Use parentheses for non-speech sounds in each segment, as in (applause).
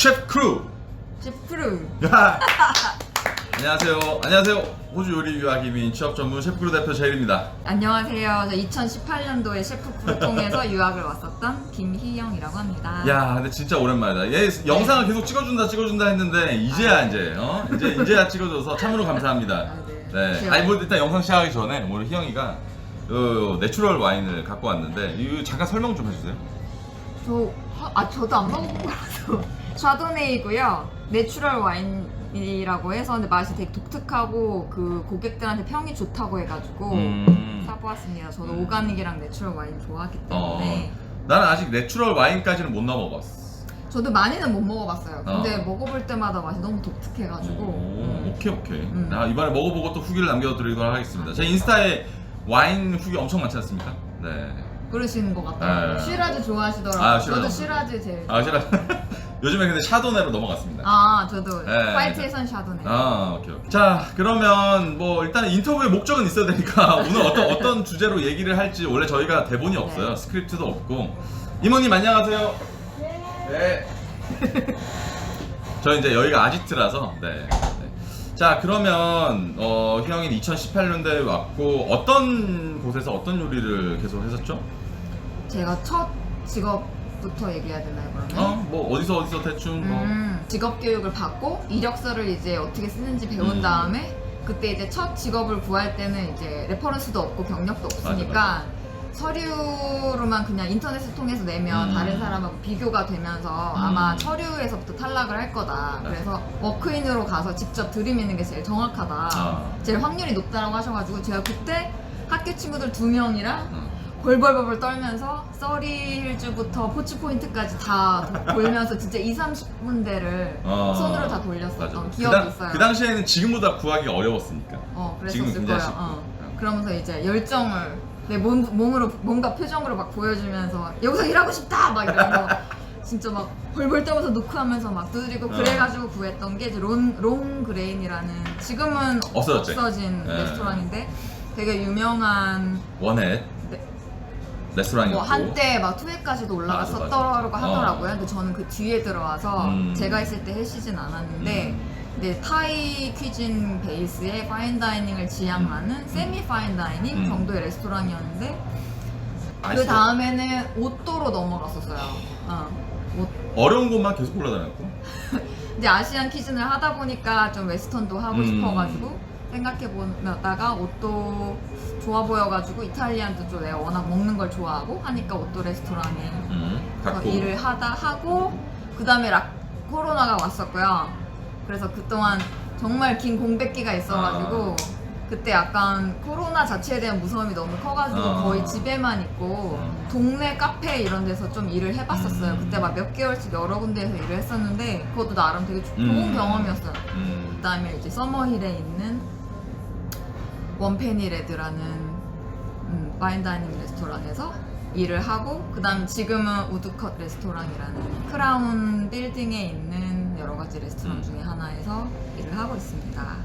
셰프 크루. 제프루 야! (laughs) 안녕하세요. 안녕하세요. 호주 요리 유학 이민 취업 전문 셰프 크루 대표 제일입니다. 안녕하세요. 저 2018년도에 셰프 프로통에서 유학을 왔었던 김희영이라고 합니다. 야, 근데 진짜 오랜만이다. 얘 영상을 계속 찍어준다, 찍어준다 했는데 이제야 이제, 어? 이제 이제야 찍어줘서 참으로 감사합니다. 아, 네. 네. 제가- 아니 뭐 일단 영상 시작하기 전에 오늘 희영이가 요 내추럴 와인을 갖고 왔는데 이거 잠깐 설명 좀 해주세요. 저, 아, 저도 안 먹어본 거라서. 샤도네이고요. 내추럴 와인이라고 해서 근데 맛이 되게 독특하고 그 고객들한테 평이 좋다고 해가지고 음. 사보았습니다. 저도 음. 오가닉이랑 내추럴 와인 좋아하기 어. 때문에. 나는 아직 내추럴 와인까지는 못 넘어봤어. 저도 많이는 못 먹어봤어요. 근데 어. 먹어볼 때마다 맛이 너무 독특해가지고. 오, 음. 오케이 오케이. 음. 나 이번에 먹어보고 또 후기를 남겨드리도록 하겠습니다. 제 인스타에 와인 후기 엄청 많지 않습니까? 네. 그러시는 것 같아요. 네. 시라즈 좋아하시더라고요. 아, 시라즈. 저도 시라즈 제일. 아 싫어. 요 즘에 근데 샤도네로 넘어갔습니다. 아, 저도 네. 화이트에선 샤도네. 아, 오케이, 오케이. 자, 그러면 뭐 일단 인터뷰의 목적은 있어야 되니까 (laughs) 오늘 어떤 어떤 주제로 얘기를 할지 원래 저희가 대본이 없어요. 네. 스크립트도 없고. 이모님 안녕하세요. 네. 저 이제 여기가 아지트라서 네. 네. 자, 그러면 어, 희영이는 2018년도에 왔고 어떤 곳에서 어떤 요리를 계속 했었죠? 제가 첫 직업 부터 얘기해야 되나요, 그러면? 어, 뭐 어디서 어디서 대충 뭐 음, 직업 교육을 받고 이력서를 이제 어떻게 쓰는지 배운 음. 다음에 그때 이제 첫 직업을 구할 때는 이제 레퍼런스도 없고 경력도 없으니까 서류로만 그냥 인터넷을 통해서 내면 음. 다른 사람하고 비교가 되면서 아마 서류에서부터 탈락을 할 거다. 네. 그래서 워크인으로 가서 직접 들이미는 게 제일 정확하다. 아. 제일 확률이 높다라고 하셔가지고 제가 그때 학교 친구들 두 명이랑 어. 벌벌벌벌 떨면서 써리힐즈부터 포치포인트까지 다 도- 돌면서 진짜 2, 30분대를 어. 손으로 다 돌렸었던 맞아. 기억이 그, 당, 있어요. 그 당시에는 지금보다 구하기 어려웠으니까. 어, 지금은 그랬었을 굉장히 거예요. 쉽고. 어. 어. 그러면서 이제 열정을 내 몸, 몸으로 뭔가 표정으로 막 보여주면서 여기서 일하고 싶다 막 이러면서 (laughs) 진짜 막 벌벌 떨면서 노크하면서 막 두드리고 어. 그래가지고 구했던 게 이제 론, 롱 그레인이라는 지금은 없어졌지? 없어진 네. 레스토랑인데 되게 유명한 네. 레스토랑이었고 뭐 한때 막 맞아. 올라갔었더라고 하더라고요. 어. 근데 저는 그 뒤에 들어와서 음. 제가 있을 때 해시진 않았는데 음. 근데 타이 퀴진 베이스의 파인다이닝을 지향하는 세미 파인다이닝 음. 정도의 레스토랑이었는데 그. 다음에는 오또로 넘어갔었어요. 어. 옷. 어려운 곳만 계속 올라다녔고 (laughs) 근데 아시안 퀴즈를 하다 보니까 좀 웨스턴도 하고 음. 싶어가지고 생각해보다가 옷도 좋아 보여가지고 이탈리안도 좀 내가 워낙 먹는 걸 좋아하고 하니까 옷도 레스토랑에 음, 어, 갖고 일을 하다 하고 그 다음에 락 코로나가 왔었고요. 그래서 그동안 정말 긴 공백기가 있어가지고 그때 약간 코로나 자체에 대한 무서움이 너무 커가지고 어. 거의 집에만 있고 음. 동네 카페 이런 데서 좀 일을 해봤었어요. 음. 그때 막 몇 개월씩 여러 군데에서 일을 했었는데 그것도 나름 되게 조- 좋은 음. 경험이었어요. 음, 그다음에 이제 서머힐에 있는 원페니 레드라는 음, 파인다이닝 레스토랑에서 일을 하고 그다음 지금은 우드컷 레스토랑이라는 크라운 빌딩에 있는 여러 가지 레스토랑 음. 중에 하나에서 일을 하고 있습니다.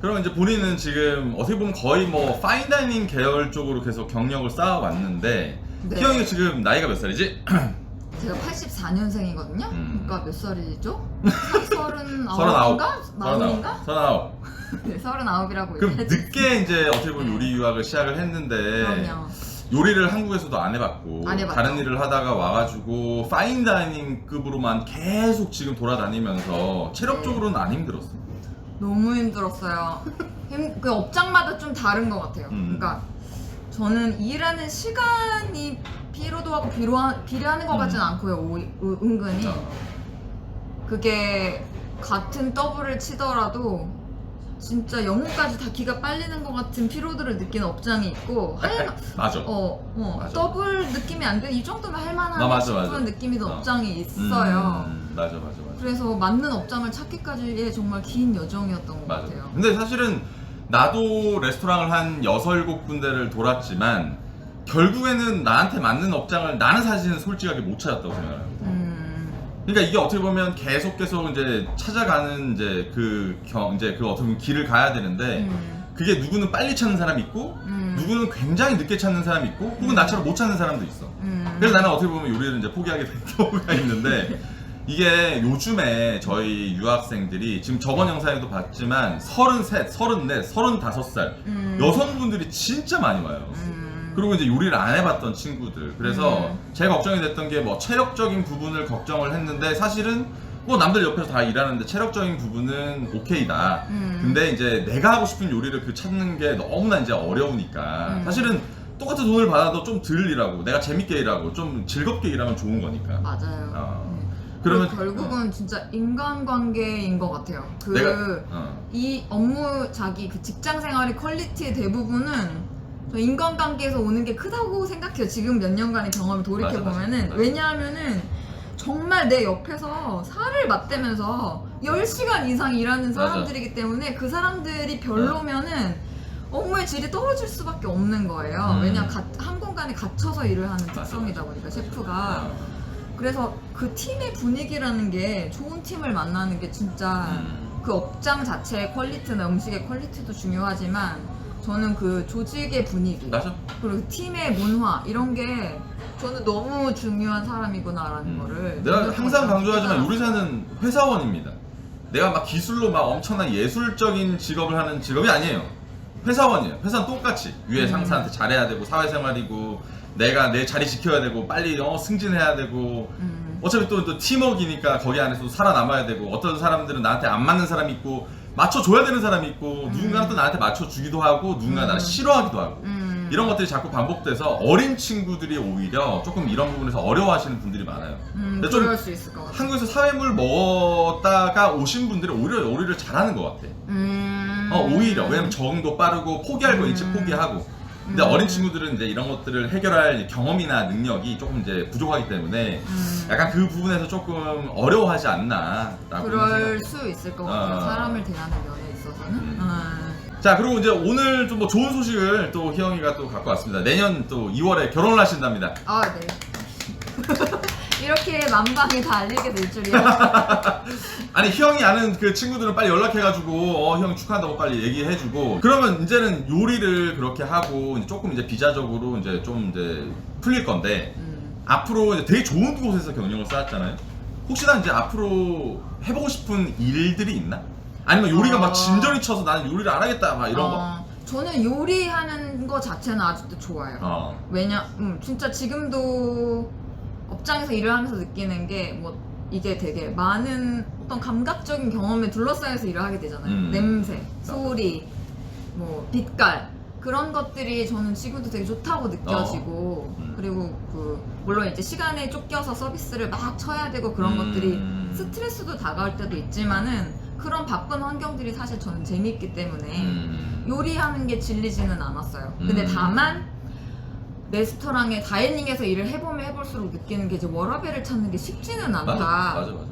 그럼 이제 본인은 지금 어떻게 보면 거의 뭐 파인다이닝 계열 쪽으로 계속 경력을 쌓아왔는데 네. 희영이가 지금 나이가 몇 살이지? (clears throat) 제가 84년생이거든요. 음. 그러니까 몇 살이죠? (laughs) 서른아홉. 39인가? 서른아홉. 40인가? 서른아홉. 네, 39이라고 그럼 늦게 이제 어떻게 보면 요리 유학을 시작을 했는데 그럼요. 요리를 한국에서도 안 해봤고 안 해봤죠. 다른 일을 하다가 와가지고 파인다이닝급으로만 계속 지금 돌아다니면서 체력적으로는 안 힘들었어. 너무 힘들었어요. 힘, 그 업장마다 좀 다른 것 같아요. 음. 그러니까 저는 일하는 시간이 피로도하고 비로하, 비례하는 것 같지는 음. 않고요. 오, 은- 은근히 어. 그게 같은 더블을 치더라도 진짜 영혼까지 다 기가 빨리는 것 같은 피로도를 느끼는 업장이 있고 할, 맞아. 어, 어 맞아. 더블 느낌이 안 돼. 이 정도면 할만한 아, 맞아, 싶은. 느낌이 든 어. 업장이 있어요. 음, 맞아, 맞아, 맞아. 그래서 맞는 업장을 찾기까지의 정말 긴 여정이었던 것 맞아. 같아요. 근데 사실은 나도 레스토랑을 한 여섯 일곱 군데를 돌았지만 결국에는 나한테 맞는 업장을 나는 사실은 솔직하게 못 찾았다고 생각해요. 음, 그러니까 이게 어떻게 보면 계속 계속 이제 찾아가는 이제 그 경, 이제 그 어떻게 보면 길을 가야 되는데 음, 그게 누구는 빨리 찾는 사람이 있고 음. 누구는 굉장히 늦게 찾는 사람이 있고 혹은 나처럼 못 찾는 사람도 있어. 음. 그래서 나는 어떻게 보면 요리를 이제 포기하게 된 (laughs) 경우가 있는데 이게 요즘에 저희 유학생들이 지금 저번 영상에도 봤지만 33, 34, 35살 음. 여성분들이 진짜 많이 와요. 음. 그리고 이제 요리를 안 해봤던 친구들. 그래서 음. 제일 걱정이 됐던 게 뭐 체력적인 부분을 걱정을 했는데 사실은 뭐 남들 옆에서 다 일하는데 체력적인 부분은 오케이다. 음. 근데 이제 내가 하고 싶은 요리를 그 찾는 게 너무나 이제 어려우니까 음. 사실은 똑같은 돈을 받아도 좀 덜 일하고 내가 재밌게 일하고 좀 즐겁게 일하면 좋은 거니까. 맞아요. 어. 네. 그러면 결국은 진짜 인간관계인 것 같아요. 그 내가 어. 이 업무 자기 그 직장 생활의 퀄리티의 대부분은 저 인간관계에서 오는 게 크다고 생각해요. 지금 몇 년간의 경험을 돌이켜 보면은 맞아. 왜냐하면은 정말 내 옆에서 살을 맞대면서 10시간 이상 일하는. 사람들이기 때문에 그 사람들이 별로면은 업무의 질이 떨어질 수밖에 없는 거예요. 음. 왜냐면 가- 한 공간에 갇혀서 일을 하는 특성이다. 보니까 셰프가 어. 그래서 그 팀의 분위기라는 게 좋은 팀을 만나는 게 진짜 음. 그 업장 자체의 퀄리티나 음식의 퀄리티도 중요하지만 저는 그 조직의 분위기 맞아. 그리고 그 팀의 문화 이런 게 저는 너무 중요한 사람이구나라는 음. 거를 내가 항상 강조하지만 깨달았어요. 요리사는 회사원입니다. 내가 막 기술로 막 엄청난 예술적인 직업을 하는 직업이 아니에요. 회사원이에요. 회사는 똑같이 위에 음. 상사한테 잘해야 되고 사회생활이고 내가 내 자리 지켜야 되고 빨리 어, 승진해야 되고 음. 어차피 또, 또 팀워크니까 거기 안에서 살아남아야 되고 어떤 사람들은 나한테 안 맞는 사람이 있고 맞춰줘야 되는 사람이 있고 누군가는 또 나한테 맞춰주기도 하고 누군가 는 음. 나를 싫어하기도 하고 음. 이런 것들이 자꾸 반복돼서 어린 친구들이 오히려 조금 이런 부분에서 어려워하시는 분들이 많아요. 음, 근데 좀 그럴 수 있을 것 같아요. 한국에서 사회물 먹었다가 오신 분들이 오히려 요리를 잘하는 것 같아. 음. 어, 오히려. 왜냐면 적응도 빠르고 포기할 거 일찍 음. 포기하고. 근데 음. 어린 친구들은 이제 이런 것들을 해결할 경험이나 능력이 조금 이제 부족하기 때문에 음. 약간 그 부분에서 조금 어려워하지 않나라고 그럴 생각. 수 있을 것 같아요. 어. 사람을 대하는 면에 있어서는. 음. 음. 자 그리고 이제 오늘 좀 뭐 좋은 소식을 또 희영이가 또 갖고 왔습니다. 내년 또 2월에 결혼을 하신답니다. 아, 네. (laughs) 이렇게 만방에 다 알리게 될 줄이야. (laughs) 아니 희영이 아는 그 친구들은 빨리 연락해가지고 어 형 축하한다고 빨리 얘기해주고 그러면 이제는 요리를 그렇게 하고 이제 조금 이제 비자적으로 이제 좀 이제 풀릴 건데 음. 앞으로 이제 되게 좋은 곳에서 경력을 쌓았잖아요. 혹시나 이제 앞으로 해보고 싶은 일들이 있나? 아니면 요리가 어. 막 진전이 쳐서 나는 요리를 안 하겠다 막 이런 거. 어, 저는 요리하는 거 자체는 아직도 좋아요. 어. 왜냐, 음, 진짜 지금도 업장에서 일을 하면서 느끼는 게 뭐 이게 되게 많은 어떤 감각적인 경험에 둘러싸여서 일을 하게 되잖아요. 음. 냄새, 소리, 뭐 빛깔 그런 것들이 저는 지금도 되게 좋다고 느껴지고 음. 그리고 그 물론 이제 시간에 쫓겨서 서비스를 막 쳐야 되고 그런 음. 것들이 스트레스도 다가올 때도 있지만은 그런 바쁜 환경들이 사실 저는 재밌기 때문에 음. 요리하는 게 질리지는 않았어요. 근데 음. 다만 레스토랑에 다이닝에서 일을 해보면 해볼수록 느끼는 게 이제 워라벨을 찾는 게 쉽지는 않다. 맞아 맞아 맞아.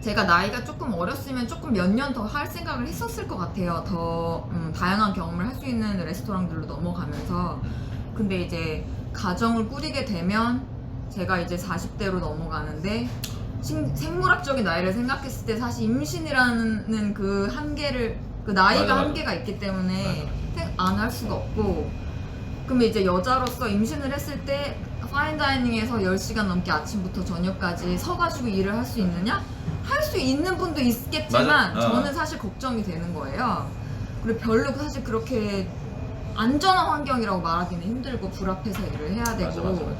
제가 나이가 조금 어렸으면 조금 몇 년 더 할 생각을 했었을 것 같아요. 더 음, 다양한 경험을 할 수 있는 레스토랑들로 넘어가면서. 근데 이제 가정을 꾸리게 되면 제가 이제 40대로 넘어가는데 신- 생물학적인 나이를 생각했을 때 사실 임신이라는 그 한계를 그 나이가 맞아, 맞아. 한계가 있기 때문에 안 할 수가 없고 그러면 이제 여자로서 임신을 했을 때 파인다이닝에서 10시간 넘게 아침부터 저녁까지 서가지고 일을 할 수 있느냐? 할 수 있는 분도 있겠지만 맞아. 어. 저는 사실 걱정이 되는 거예요. 그리고 별로 사실 그렇게 안전한 환경이라고 말하기는 힘들고 불 앞에서 일을 해야 되고 맞아 맞아 맞아.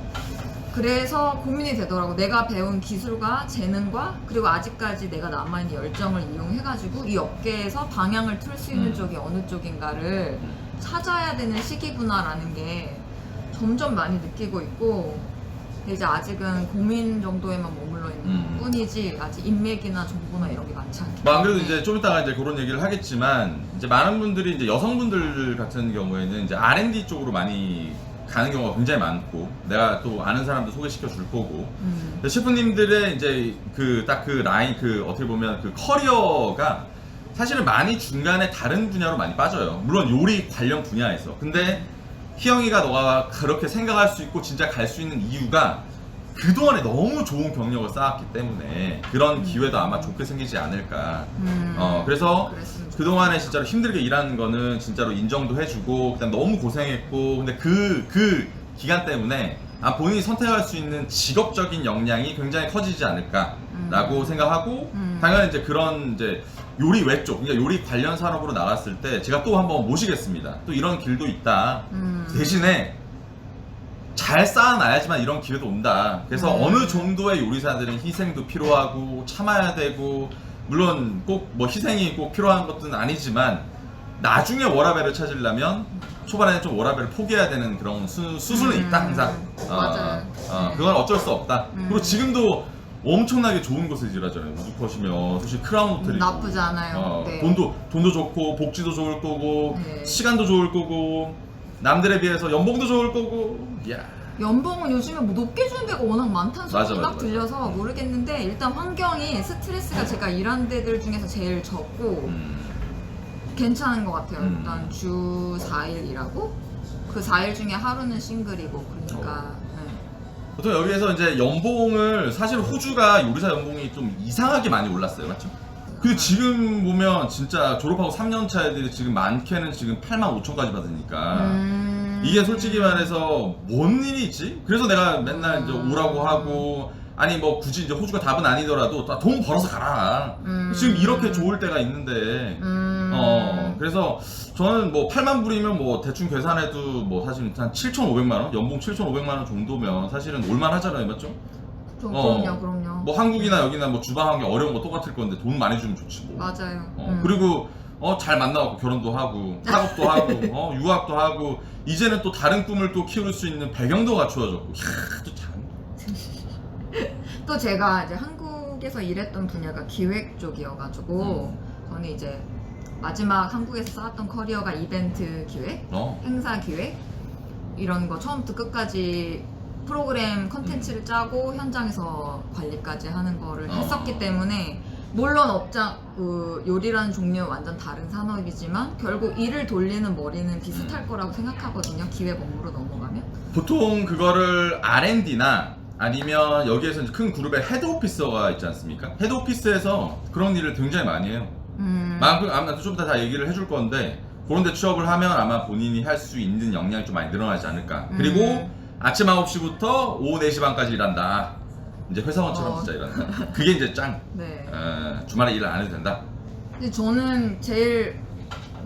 그래서 고민이 되더라고. 내가 배운 기술과 재능과 그리고 아직까지 내가 남아있는 열정을 이용해가지고 이 업계에서 방향을 틀 수 있는 음. 쪽이 어느 쪽인가를 찾아야 되는 시기구나라는 게 점점 많이 느끼고 있고 근데 이제 아직은 고민 정도에만 머물러 있는 음. 뿐이지 아직 인맥이나 정보나 이런 게 많지 않기 뭐안 그래도. 이제 좀 이따가 이제 그런 얘기를 하겠지만 이제 많은 분들이 이제 여성분들 같은 경우에는 이제 R&D 쪽으로 많이 가는 경우가 굉장히 많고 내가 또 아는 사람도 소개시켜 줄 거고 음. 셰프님들의 이제 그 딱 그 라인 그 어떻게 보면 그 커리어가 사실은 많이 중간에 다른 분야로 많이 빠져요. 물론 요리 관련 분야에서. 근데 희영이가 너가 그렇게 생각할 수 있고 진짜 갈 수 있는 이유가 그동안에 너무 좋은 경력을 쌓았기 때문에 그런 기회도 아마 좋게 생기지 않을까. 음. 어, 그래서 그랬으면 좋겠다. 그동안에 진짜로 힘들게 일하는 거는 진짜로 인정도 해주고 그다음 너무 고생했고 근데 그 그 기간 때문에 아 본인이 선택할 수 있는 직업적인 역량이 굉장히 커지지 않을까라고 생각하고 음. 당연히 이제 그런 이제 요리 외쪽, 그러니까 요리 관련 산업으로 나갔을 때 제가 또 한번 모시겠습니다. 또 이런 길도 있다. 음. 대신에 잘 쌓아놔야지만 이런 기회도 온다. 그래서 음. 어느 정도의 요리사들은 희생도 필요하고 참아야 되고 물론 꼭 뭐 희생이 꼭 필요한 것은 아니지만 나중에 워라벨을 찾으려면 초반에는 좀 워라벨을 포기해야 되는 그런 수, 수순은 음. 있다 항상. 맞아요. 어, 네. 그건 어쩔 수 없다. 음. 그리고 지금도 엄청나게 좋은 곳에 일하잖아요. 우주컷이면 사실 크라운 호텔이고 나쁘지 않아요. 어, 네. 돈도 돈도 좋고 복지도 좋을 거고 네. 시간도 좋을 거고 남들에 비해서 연봉도 좋을 거고 야 연봉은 요즘에 뭐 높게 주는 데가 워낙 많다는 맞아, 소문이 맞아, 막 맞아. 들려서 모르겠는데 일단 환경이 스트레스가 제가 일한 데들 중에서 제일 적고 음, 괜찮은 것 같아요. 음. 일단 주 4일 일하고 그 4일 중에 하루는 싱글이고 그러니까 네. 보통 여기에서 이제 연봉을 사실 호주가 요리사 연봉이 좀 이상하게 많이 올랐어요, 맞죠? 근데 지금 보면 진짜 졸업하고 3년 차 애들이 지금 많게는 지금 8만 5천까지 받으니까 음. 이게 솔직히 말해서 뭔 일이지? 그래서 내가 맨날 이제 음. 오라고 하고 아니 뭐 굳이 이제 호주가 답은 아니더라도 다 돈 벌어서 가라. 음. 지금 이렇게 좋을 때가 있는데 음. 어 그래서 저는 뭐 8만 불이면 뭐 대충 계산해도 뭐 사실 한 7,500만 원 연봉 7,500만 원 정도면 사실은 올만 하잖아요 맞죠? 그, 어. 그럼요, 그럼요. 뭐 한국이나 여기나 뭐 주방 환경 어려운 거 똑같을 건데 돈 많이 주면 좋지 뭐. 맞아요. 어, 음. 그리고 어, 잘 만나고 결혼도 하고 학업도 하고 (laughs) 어, 유학도 하고 이제는 또 다른 꿈을 또 키울 수 있는 배경도 갖추어졌고 이야 또 참 또 제가 이제 한국에서 일했던 분야가 기획 쪽이어가지고 음. 저는 이제 마지막 한국에서 쌓았던 커리어가 이벤트 기획, 어, 행사 기획 이런 거 처음부터 끝까지 프로그램 컨텐츠를 짜고 현장에서 관리까지 하는 거를 어. 했었기 때문에 물론 업장 그 요리라는 종류는 완전 다른 산업이지만 결국 일을 돌리는 머리는 비슷할 음. 거라고 생각하거든요 기획 업무로 넘어가면 보통 그거를 R&D나 아니면 여기에서 큰 그룹의 헤드 오피서가 있지 않습니까? 헤드 오피스에서 그런 일을 굉장히 많이 해요. 음. 만큼 아마 좀 이따 다 얘기를 해줄 건데 그런 데 취업을 하면 아마 본인이 할 수 있는 역량이 좀 많이 늘어나지 않을까. 그리고 음. 아침 9시부터 오후 4시 반까지 일한다. 이제 회사원처럼 어. 진짜 일한다. 그게 이제 짱. 네. 어, 주말에 일을 안 해도 된다. 근데 저는 제일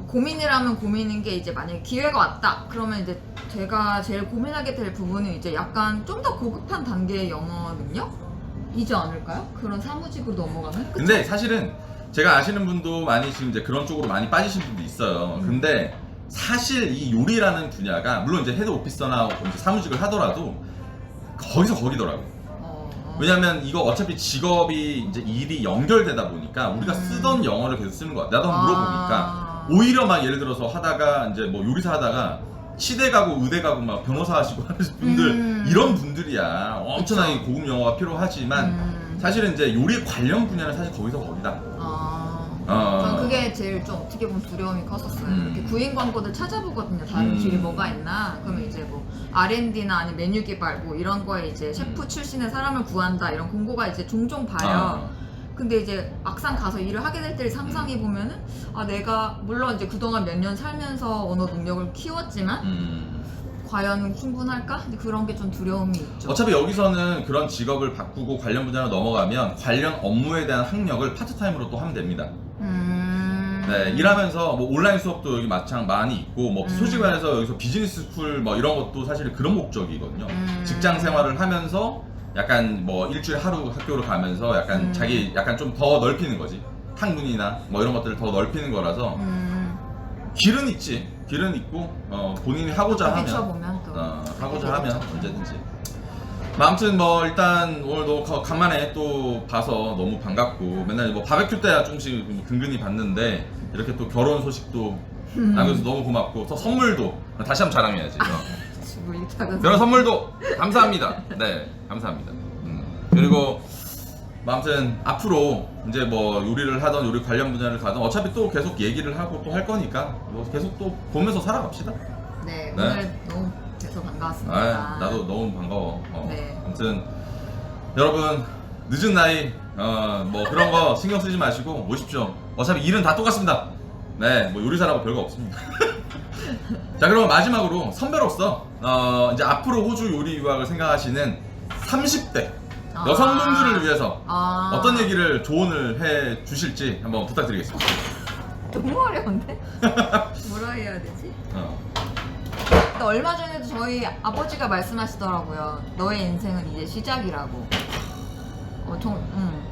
고민이라면 고민인 게 이제 만약에 기회가 왔다 그러면 이제 제가 제일 고민하게 될 부분은 이제 약간 좀 더 고급한 단계의 영어 능력? 이지 않을까요? 그런 사무직으로 넘어가면? 그쵸? 근데 사실은 제가 아시는 분도 많이 지금 이제 그런 쪽으로 많이 빠지신 분도 있어요. 음. 근데 사실 이 요리라는 분야가 물론 이제 헤드 오피서나 이제 사무직을 하더라도 거기서 거기더라고. 어, 어. 왜냐면 이거 어차피 직업이 이제 일이 연결되다 보니까 우리가 음. 쓰던 영어를 계속 쓰는 거야. 나도 한번 물어보니까 아. 오히려 막 예를 들어서 하다가 이제 뭐 요리사 하다가 시대 가고 의대 가고 막 변호사 하시고 (laughs) 하는 분들 음. 이런 분들이야 엄청나게. 고급 영어가 필요하지만 음. 사실은 이제 요리 관련 분야는 사실 거기서 거기다. 아. 어. 전 그게 제일 좀 어떻게 보면 두려움이 컸었어요. 음. 이렇게 구인 광고들 찾아보거든요. 다른 음. 길이 뭐가 있나? 그러면 이제 뭐 R&D나 아니 메뉴 개발 뭐 이런 거에 이제 셰프 음. 출신의 사람을 구한다 이런 공고가 이제 종종 봐요. 어. 근데 이제 막상 가서 일을 하게 될 때를 상상해 보면은 아 내가 물론 이제 그동안 몇 년 살면서 언어 능력을 키웠지만 음. 과연 충분할까? 근데 그런 게 좀 두려움이 있죠. 어차피 여기서는 그런 직업을 바꾸고 관련 분야로 넘어가면 관련 업무에 대한 학력을 파트타임으로 또 하면 됩니다. 음. 네, 일하면서 뭐 온라인 수업도 여기 마찬 많이 있고 뭐 음. 말해서 여기서 비즈니스 스쿨 뭐 이런 것도 사실 그런 목적이거든요. 음. 직장 생활을 하면서 약간 뭐 일주일 하루 학교를 가면서 약간 음. 자기 약간 좀 더 넓히는 거지. 학문이나 뭐 이런 것들을 더 넓히는 거라서 음. 길은 있지. 길은 있고 어, 본인이 하고자 하면 비춰보면 또 어, 하고자 하면 언제든지. 뭐 아무튼 뭐 일단 오늘도 거- 간만에 또 봐서 너무 반갑고 맨날 뭐 바베큐 때야 좀씩 근근히 봤는데 이렇게 또 결혼 소식도 음. 남겨서 너무 고맙고 또 선물도 다시 한번 자랑해야지. 어. 뭐. 결혼 선물도 감사합니다. 네, 감사합니다. 뭐 아무튼 앞으로 이제 뭐 요리를 하던 요리 관련 분야를 가던 어차피 또 계속 얘기를 하고 또 할 거니까 뭐 계속 또 보면서 살아갑시다. 네, 네. 오늘 너무 뵈서 반가웠습니다. 아, 나도 너무 반가워. 어. 네. 아무튼 여러분 늦은 나이 어, 뭐 그런 거 (laughs) 신경 쓰지 마시고 오십시오. 어차피 일은 다 똑같습니다. 네, 뭐 요리사라고 별거 없습니다. (laughs) 자 그럼 마지막으로 선배로서 어, 이제 앞으로 호주 요리 유학을 생각하시는 30대 아. 여성분들을 위해서 아. 어떤 얘기를 조언을 해 주실지 한번 부탁드리겠습니다. 너무 어려운데? (laughs) 뭐라 해야 되지? 어. 근데 얼마 전에도 저희 아버지가 말씀하시더라고요. 너의 인생은 이제 시작이라고. 어, 정, 음.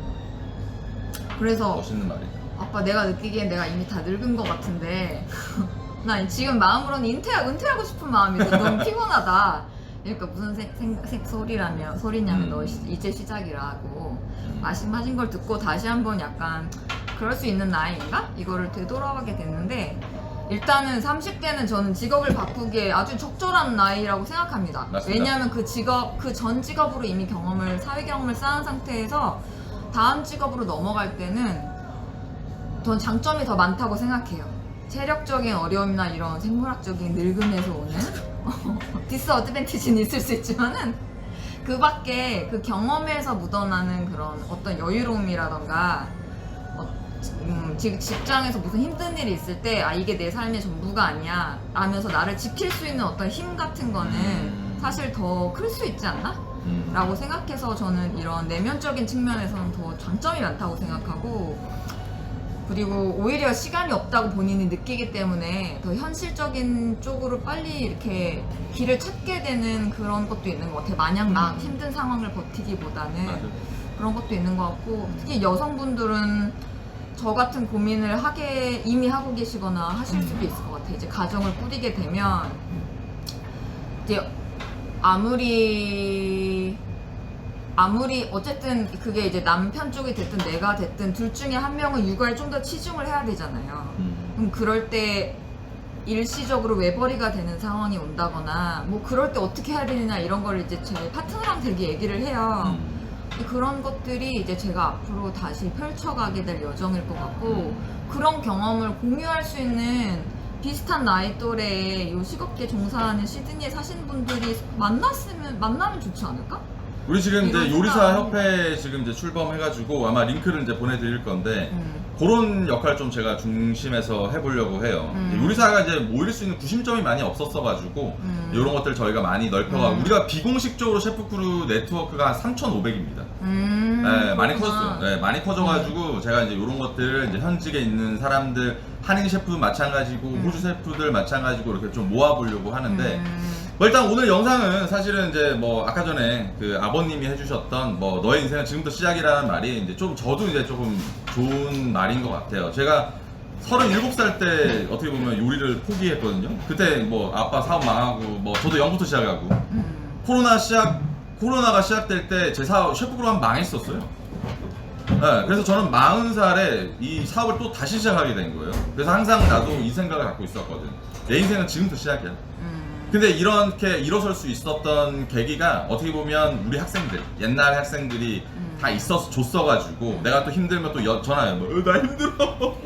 그래서 멋있는 말이. 아빠 내가 느끼기엔 내가 이미 다 늙은 것 같은데 (laughs) 난 지금 마음으로는 은퇴, 은퇴하고 싶은 마음이. 너무 피곤하다. 그러니까 무슨 생, 생, 생, 소리라면 소리냐면 음. 너 시- 이제 시작이라고 말씀하신 걸 듣고 다시 한번 약간 그럴 수 있는 나이인가? 이거를 되돌아가게 됐는데 일단은 30대는 저는 직업을 바꾸기에 아주 적절한 나이라고 생각합니다. 맞습니다. 왜냐하면 그 직업, 그 전 직업으로 이미 경험을, 사회 경험을 쌓은 상태에서 다음 직업으로 넘어갈 때는 전 장점이 더 많다고 생각해요. 체력적인 어려움이나 이런 생물학적인 늙음에서 오는 (laughs) 디스 어드밴티지는 있을 수 있지만은 그 밖에 그 경험에서 묻어나는 그런 어떤 여유로움이라던가 어, 음, 직- 직장에서 무슨 힘든 일이 있을 때 아 이게 내 삶의 전부가 아니야 라면서 나를 지킬 수 있는 어떤 힘 같은 거는 음. 사실 더 클 수 있지 않나? 음. 라고 생각해서 저는 이런 내면적인 측면에서는 더 장점이 많다고 생각하고 그리고 오히려 시간이 없다고 본인이 느끼기 때문에 더 현실적인 쪽으로 빨리 이렇게 길을 찾게 되는 그런 것도 있는 것 같아요. 마냥 막 음. 힘든 상황을 버티기보다는 맞아. 그런 것도 있는 것 같고 특히 여성분들은 저 같은 고민을 하게 이미 하고 계시거나 하실 수도 있을 것 같아요. 이제 가정을 꾸리게 되면 이제 아무리 아무리 어쨌든 그게 이제 남편 쪽이 됐든 내가 됐든 둘 중에 한 명은 육아에 좀 더 치중을 해야 되잖아요. 음. 그럼 그럴 때 일시적으로 외벌이가 되는 상황이 온다거나 뭐 그럴 때 어떻게 해야 되느냐 이런 걸 이제 제 파트너랑 되게 얘기를 해요. 음. 그런 것들이 이제 제가 앞으로 다시 펼쳐가게 될 여정일 것 같고 그런 경험을 공유할 수 있는 비슷한 나이 또래의 요 직업계 종사하는 시드니에 사신 분들이 만났으면 만나면 좋지 않을까? 우리 지금 이제 이런 요리사. 협회 지금 이제 출범해가지고 아마 링크를 이제 보내드릴 건데 음. 그런 역할 좀 제가 중심에서 해보려고 해요. 음. 이제 요리사가 이제 모일 수 있는 구심점이 많이 없었어가지고 음. 이런 것들 저희가 많이 넓혀가고 음. 우리가 비공식적으로 셰프크루 네트워크가 한 3,500입니다. 음, 네, 많이 그렇구나. 커졌어요. 네, 많이 커져가지고 제가 이제 이런 것들을 이제 현직에 있는 사람들 한인 셰프 마찬가지고 음. 호주 셰프들 마찬가지고 이렇게 좀 모아보려고 하는데 음. 뭐 일단 오늘 영상은 사실은 이제 뭐 아까 전에 그 아버님이 해주셨던 뭐 너의 인생은 지금부터 시작이라는 말이 이제 좀 저도 이제 조금 좋은 말인 것 같아요. 제가 37살 때 어떻게 보면 요리를 포기했거든요. 그때 뭐 아빠 사업 망하고 뭐 저도 0부터 시작하고 음. 코로나 시작 코로나가 시작될 때 제 사업 셰프그룹 망했었어요. 네, 그래서 저는 40살에 이 사업을 또 다시 시작하게 된 거예요. 그래서 항상 나도 이 생각을 갖고 있었거든. 내 인생은 지금부터 시작이야. 음. 근데 이렇게 일어설 수 있었던 계기가 어떻게 보면 우리 학생들 옛날 학생들이 음. 다 있었 줬어가지고 내가 또 힘들면 또 여- 전화해 뭐나 힘들어 (laughs)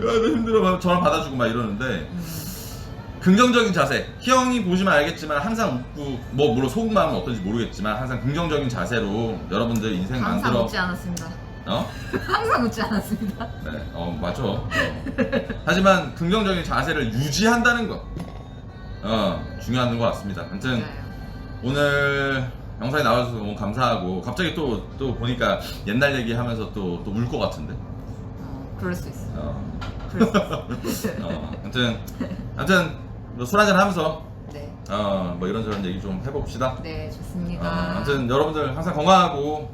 야나 힘들어 막 전화 받아주고 막 이러는데 음. 긍정적인 자세 희영이 보시면 알겠지만 항상 웃고 뭐 물론 속마음은 어떤지 모르겠지만 항상 긍정적인 자세로 여러분들 인생 항상 만들어 웃지 않았습니다. 어? 항상 웃지 않았습니다. 네, 어 맞아. 어. 하지만 긍정적인 자세를 유지한다는 거, 어 중요한 것 같습니다. 아무튼. 오늘 영상에 나와주셔서 너무 감사하고 갑자기 또 또 보니까 옛날 얘기하면서 또 또 울 것 같은데. 어, 그럴 수 있어. 어, 그럴 수 있어. (laughs) 어 아무튼 아무튼 뭐술 한잔 하면서 네, 어 뭐 이런저런 얘기 좀 해봅시다. 네, 어, 좋습니다. 아무튼 여러분들 항상 건강하고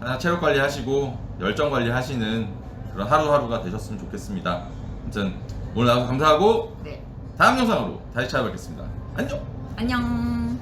아, 체력 관리 하시고 열정 관리 하시는 그런 하루하루가 되셨으면 좋겠습니다. 아무튼 오늘 나와서 감사하고 네, 다음 영상으로 다시 찾아뵙겠습니다. 안녕. 안녕.